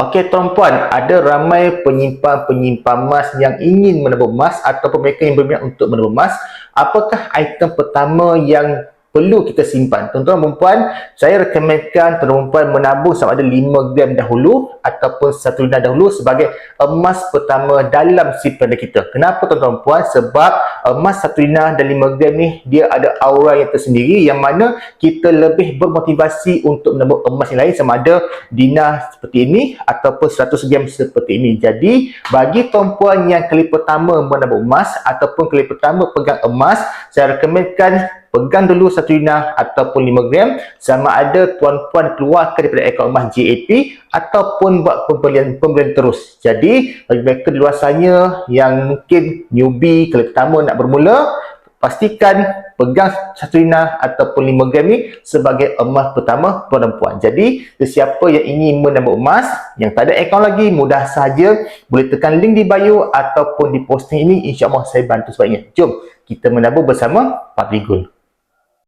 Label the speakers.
Speaker 1: Okey tuan-puan, ada ramai penyimpan-penyimpan emas yang ingin menabur emas ataupun mereka yang berminat untuk menabur emas. Apakah item pertama yang perlu kita simpan. Tuan-tuan dan puan, saya rekomenkan tuan-tuan puan menabung sama ada 5 gram dahulu ataupun 1 lina dahulu sebagai emas pertama dalam simpanan kita. Kenapa tuan-tuan puan? Sebab emas 1 lina dan 5 gram ni dia ada aura yang tersendiri yang mana kita lebih bermotivasi untuk menabung emas yang lain sama ada dina seperti ini ataupun 100 gram seperti ini. Jadi, bagi tuan-puan yang kali pertama menabung emas ataupun kali pertama pegang emas, saya rekomenkan pegang dulu satu dina ataupun 5 gram sama ada tuan-puan keluarkan daripada akaun emas JAP ataupun buat pembelian pembelian terus. Jadi, bagi mereka sana yang mungkin newbie kali pertama nak bermula, pastikan pegang satu dina ataupun 5 gram ni sebagai emas pertama tuan dan puan. Jadi, sesiapa yang ingin menambah emas yang tak ada akaun lagi, mudah saja boleh tekan link di bio ataupun di posting ini. InsyaAllah saya bantu sebaiknya. Jom kita menabur bersama Patri Gold.